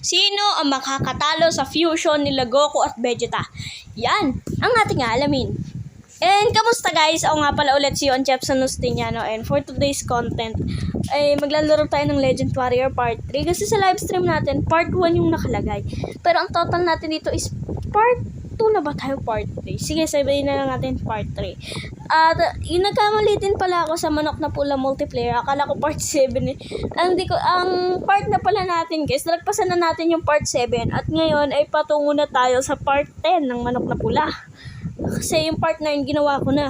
Sino ang makakatalo sa fusion nila Goku at Vegeta? Yan, ang ating alamin. And kamusta guys? Ako nga pala ulit si Yon Chepson Nustiniano and for today's content ay maglalaro tayo ng Legend Warrior Part 3 kasi sa live stream natin Part 1 yung nakalagay. Pero ang total natin dito is Part 2 na ba tayo Part 3? Sige, sabihin na lang natin Part 3. At uh, yung nagkamali din pala ako sa Manok na Pula multiplayer. Akala ko Part 7 eh. Ang, ko, ang part na pala natin guys, nagpasan na natin yung Part 7 at ngayon ay patungo na tayo sa Part 10 ng Manok na Pula. Kasi yung part 9 ginawa ko na.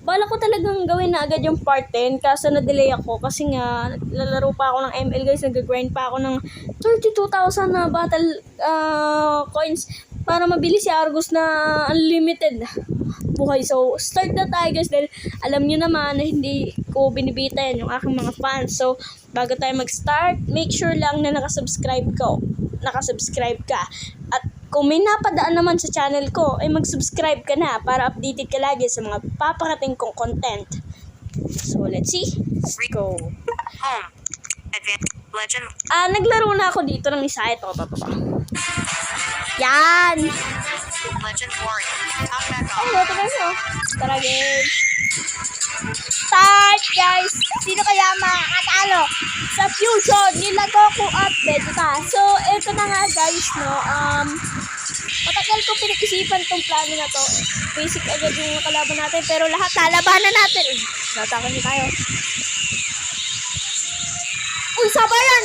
Bala ko talagang gawin na agad yung part 10 kaso na-delay ako kasi nga lalaro pa ako ng ML guys, nag-grind pa ako ng 32,000 na battle ah, coins para mabili si Argus na unlimited buhay. So, start na tayo guys dahil alam nyo naman na hindi ko binibitan yung aking mga fans. So, bago tayo mag-start, make sure lang na nakasubscribe ko. Nakasubscribe ka. At kung may napadaan naman sa channel ko, ay mag-subscribe ka na para updated ka lagi sa mga paparating kong content. So, let's see. Let's go. Home. Advanced. Legend. Ah, naglaro na ako dito ng isa. Ito, ito, ito. Yan! Legend Warrior. Top back off. ito guys, oh. Tara, game. Start, guys! Sino kaya makakatalo sa fusion nila Goku at Vegeta? So, ito na nga, guys, no. Um, matagal ko pinag-isipan tong plano na to. Basic agad yung kalaban natin, pero lahat lalabanan natin. Tatakan niyo tayo. Uy, sabayan!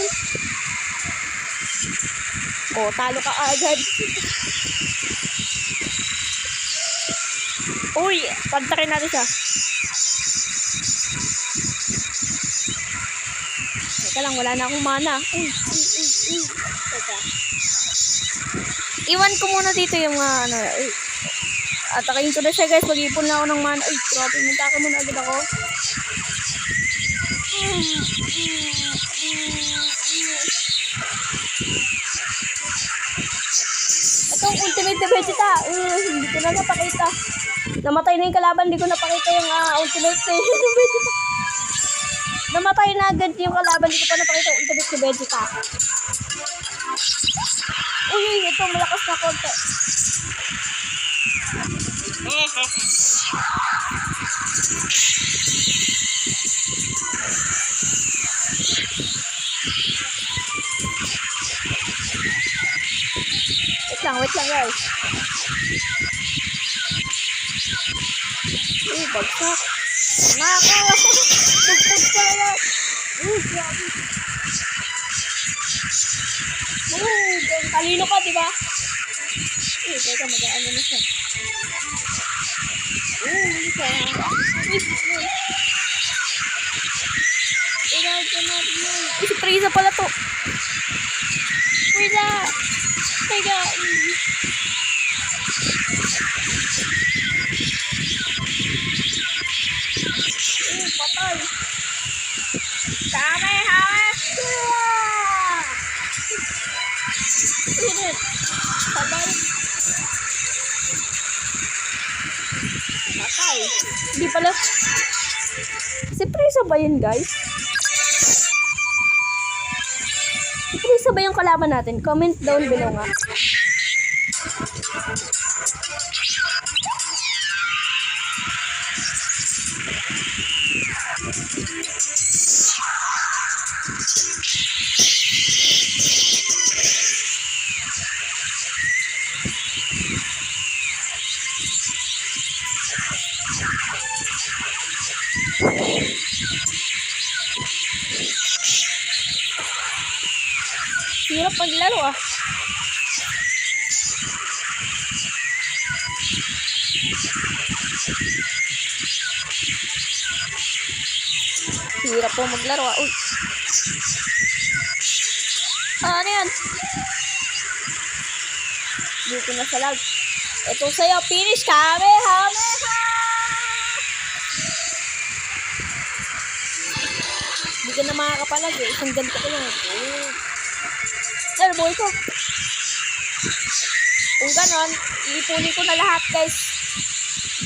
Oh, talo ka agad. Uy, pantakin natin siya. Teka lang, wala na akong mana. Uy, uy, uy, uy. Teka. Iwan ko muna dito yung mga ano. Uy. Atakayin ko na siya guys. Mag-ipon na ako ng mana. Uy, grabe. Mintaka muna agad ako. Mm, mm, mm. Uh, hindi ko na napakita. Namatay na yung kalaban, hindi ko napakita yung ah, ultimate na Vegeta. Namatay na agad yung kalaban, hindi ko pa napakita yung ultimate ni Vegeta. Uy, ito, malakas na konti. Nako! Bugtog ka lang. Uy, grabe. Uy, talino ka, di ba? Uy, teka, mag-ano na siya. Uy, ka. Uy, uy. Ilaga natin yun. Uy, si Frieza pala to. Frieza! Teka. Uy, Yun, guys? Si Prisa ba yung kalaban natin? Comment down below nga. Hirap maglaro ah. Hirap po maglaro ah. Uy. Ah, ano yan? Dito na sa lag. Ito sa'yo. Finish kami. Hameha! Hindi ka na makakapalag eh. Isang ganito ko lang. Oh. Boy ko. Kung ganon, iipunin ko na lahat guys.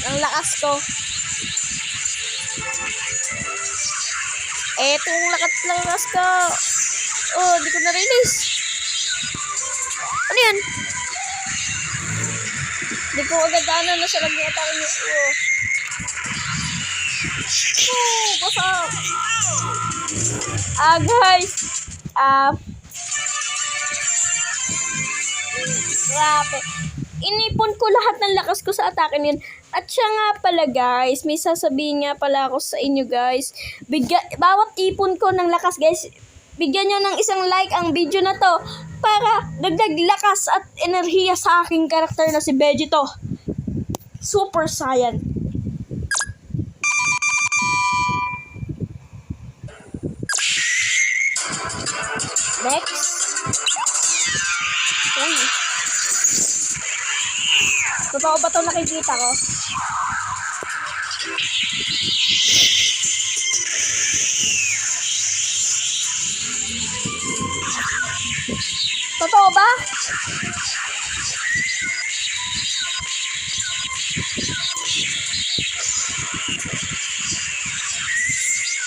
Ang lakas ko. Eto ang lakas lakas ko. Oh, di ko na-release. Ano yun? Hindi ko agad na siya atake niya. Oh. Oh, basa. Ah, guys. Ah, grabe. Inipon ko lahat ng lakas ko sa atake niyan. At siya nga pala guys, may sasabihin nga pala ako sa inyo guys. Bigya, bawat ipon ko ng lakas guys, bigyan nyo ng isang like ang video na to para dagdag lakas at enerhiya sa aking karakter na si Vegito. Super Saiyan. Next. Totoo ba ito nakikita ko? Totoo ba?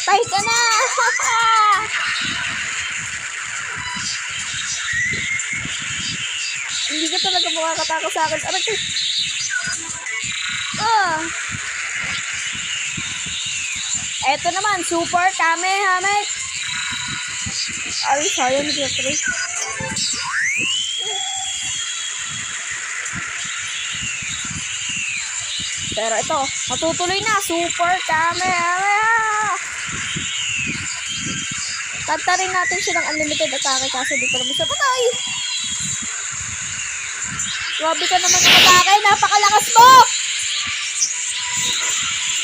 Tay ka na! Hindi ka talaga makakatakot sa akin. Aray ko! Eto naman, super kamehame. Ay, sayang ako rin. Pero ito, matutuloy na. Super kamehame. Tanta rin natin siya ng unlimited atake kasi di pa naman siya patay. Grabe ka naman umatake. Napakalakas mo!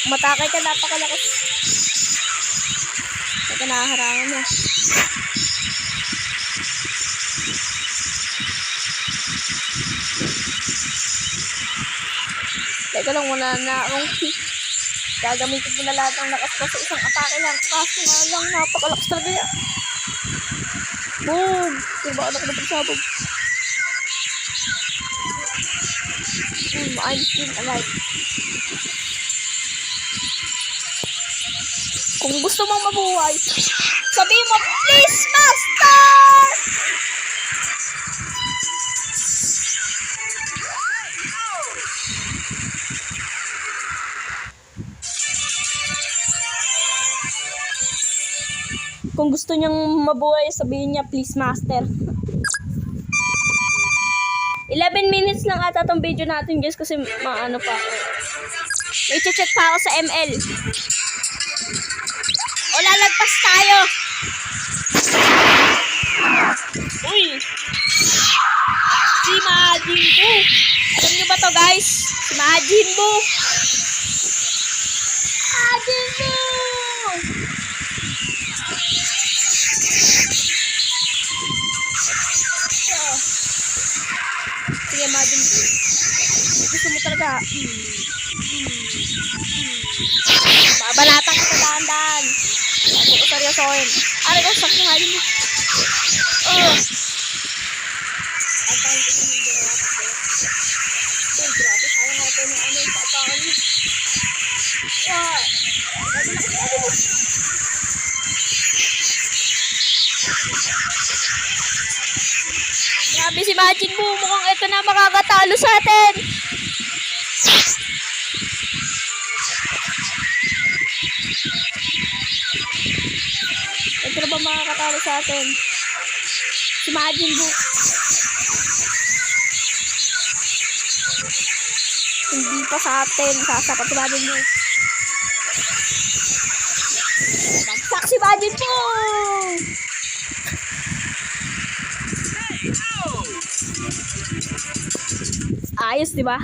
Umatake ka, napakalakas. Teka, nakaharangan mo. Teka lang, wala na akong pick. Gagamitin ko na lahat ng lakas ko sa isang atake lang. Kaso nga lang, napakalakas talaga yan. Boom! Diba ako na pagsabog? Hmm, I'm still alive. Kung gusto mong mabuhay, sabihin mo, please, Master! Kung gusto niyang mabuhay, sabihin niya, please, Master. 11 minutes lang ata tong video natin guys kasi maano pa ako. May check pa ako sa ML. O lalagpas tayo. Uy. Si Majin Buu. Alam niyo ba to guys? Si Majin Buu. Majin Buu. Sige, Majin Buu. Gusto mo talaga. Mm. Mm. Mm. Babalatan ka sa dahan-dahan. Bago ko seryosohin. Aray ko, sakto nga yun. Oh. Ano. Grabe si Majin Buu. Mukhang ito na makakatalo sa atin. Sa atin? Si Majin Buu. Hindi pa sa atin. Sasapat si Majin Buu. Bagsak si Majin Buu! Ayos, di ba?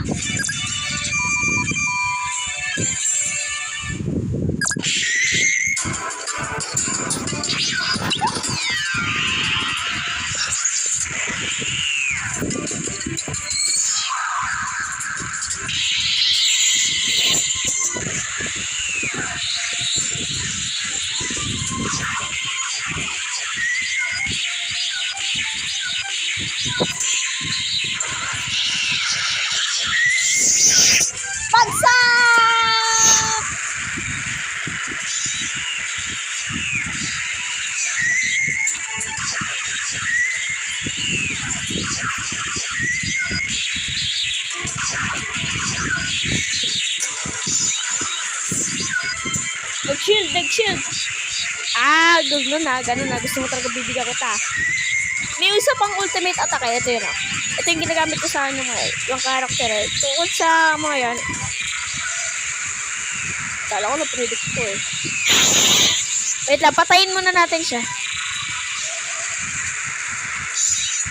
Nag-shield. Ah, ganun na, ganun na. Gusto mo talaga bibigyan kita. May isa pang ultimate attack eh. Ito yun ah. Ito yung ginagamit ko sa ano mga yung character eh. Tungkol sa mga yan. Kala ko na-predict ko eh. Wait lang, patayin muna natin siya.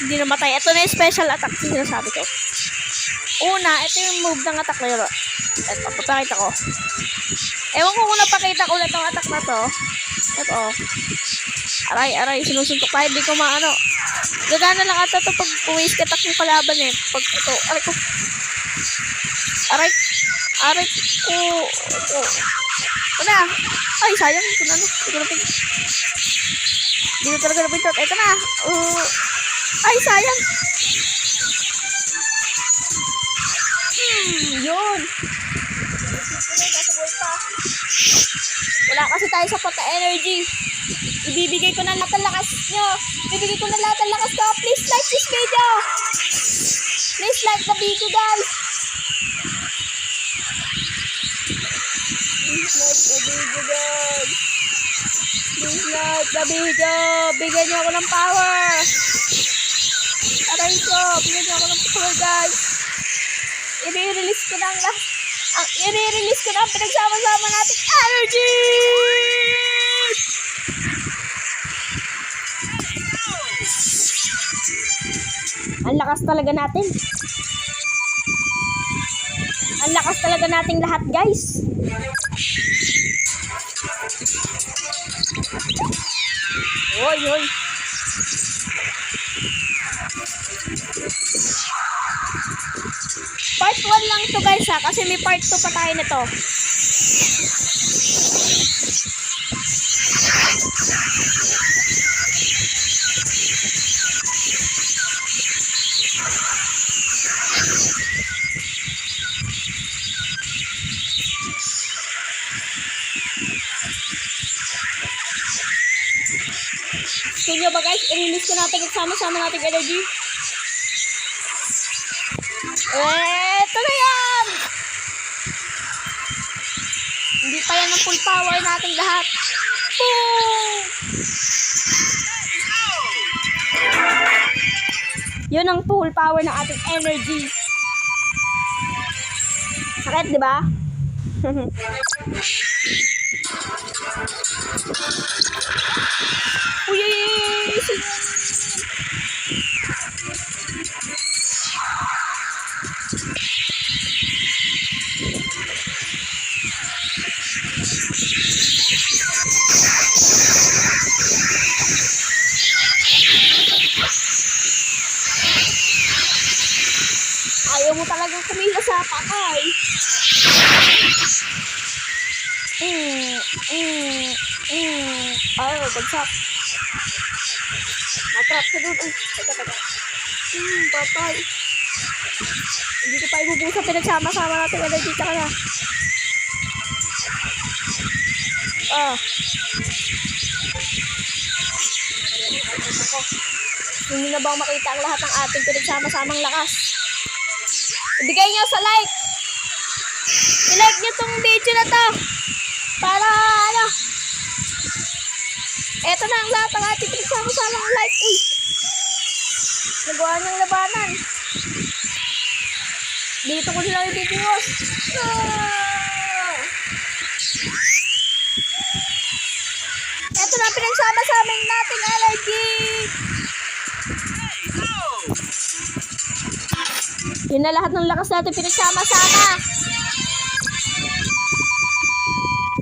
Hindi namatay. Ito na yung special attack na sinasabi ko. Una, ito yung move ng attack na yun. Ito, papakita ko. Ewan ko kung napakita ko ulit ang attack na to. Ito, oh. Aray, aray, sinusuntok tayo. Hindi ko maano. Gagana lang ata to pag waste attack ng kalaban eh. Pag ito, aray ko. Aray, aray ko. Ito. Na. Ay, sayang. Ito na, no. Ito na pinto. Dito talaga na pinto. Ito na. Uh, ay, sayang. Hmm, yun. Wala kasi tayo sa pata energy. Ibibigay ko na lahat ng lakas nyo. Ibibigay ko na lahat ng lakas ko. Please like this video. Please like the video, guys. Please like the video, guys. Please like the video. Bigyan nyo ako ng power. Aray ko. Bigyan nyo ako ng power, guys. I-release ko na ang lahat. Ang i-release ko na ang pinagsama-sama energy! Ang lakas talaga natin. Ang lakas talaga nating lahat, guys. Hoy, hoy. Part 1 lang to guys ha, kasi may part 2 pa tayo nito. Ko natin at sama-sama natin energy? Eto na yan! Hindi pa yan ang full power nating lahat. Boom! Yun ang full power ng ating energy. Sakit, di ba? Uy, uy, uy, uy, uy. Ayaw mo talagang kumila sa patay. Mm, mm, mm. Ay, bagsak. Natrap sa doon. Ay, teka, teka. Hmm, patay. Hindi ko pa ibubusa pinagsama-sama natin energy tsaka na. Ah. Hindi na ba makita ang lahat ng ating pinagsama-samang lakas? Ibigay nyo sa like. I-like nyo tong video na to. Para ano. Eto na ang lahat ng ating pinagsama-samang like. Uy. Nagawa niyang labanan. Dito ko sila ibibuhos. Ah! Eto na pinagsama-samang nating energy. Yun na lahat ng lakas natin pinagsama-sama.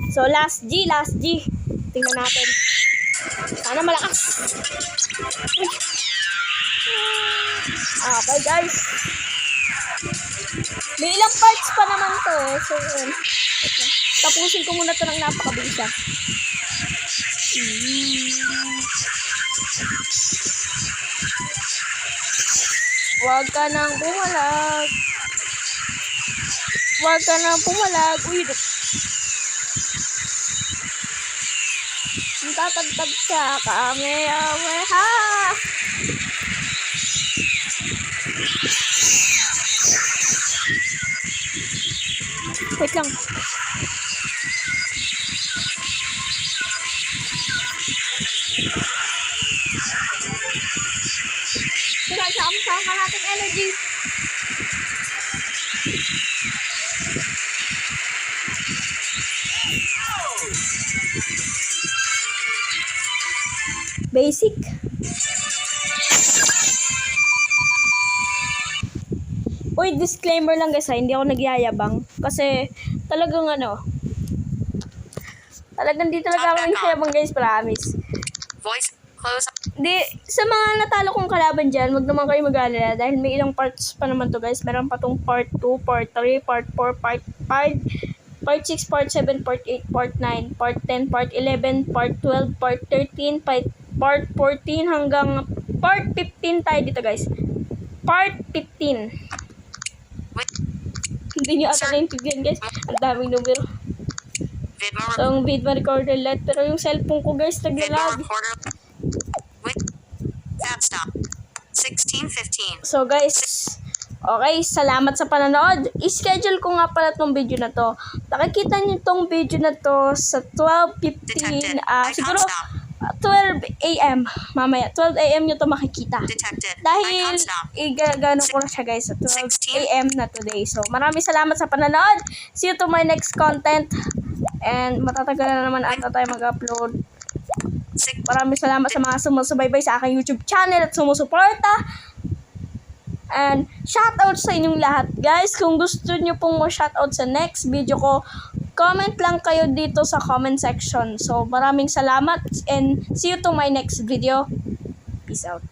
So, last G, last G. Tingnan natin. Sana malakas. Okay, guys. May ilang parts pa naman to eh. So, yun. Tapusin ko muna to ng napakabilis. Mm. Huwag ka nang pumalag. Huwag ka nang pumalag. Uy, Tatagtag ka kami, ame, ha! Wait lang. Basic. Uy, disclaimer lang guys ha, hindi ako nagyayabang. Kasi talagang ano, talagang di talaga ako nagyayabang guys, promise. Voice. Close. Di, sa mga natalo kong kalaban dyan, wag naman kayo mag-alala dahil may ilang parts pa naman to guys. Meron pa tong part 2, part 3, part 4, part 5, part 6, part 7, part 8, part 9, part 10, part 11, part 12, part 13, part, part 14 hanggang part 15 tayo dito guys. Part 15. Wait. Hindi nyo ata naintindihan guys. Ang daming numero. So, ang video recorder light. Pero yung cellphone ko guys, naglalag. recorder. Wait. Tab stop. 1615. So guys, okay, salamat sa panonood. I-schedule ko nga pala tong video na to. Nakikita niyo tong video na to sa 12.15, Detected. ah siguro 12 a.m. Mamaya, 12 a.m. nyo to makikita. Detected. Dahil igagano ko na siya guys sa 12 16. a.m. na today. So maraming salamat sa panonood. See you to my next content. And matatagal na naman ata tayo mag-upload. Maraming salamat sa mga sumusubaybay sa aking YouTube channel at sumusuporta. And shoutout sa inyong lahat, guys. Kung gusto nyo pong mo shoutout sa next video ko, comment lang kayo dito sa comment section. So, maraming salamat and see you to my next video. Peace out.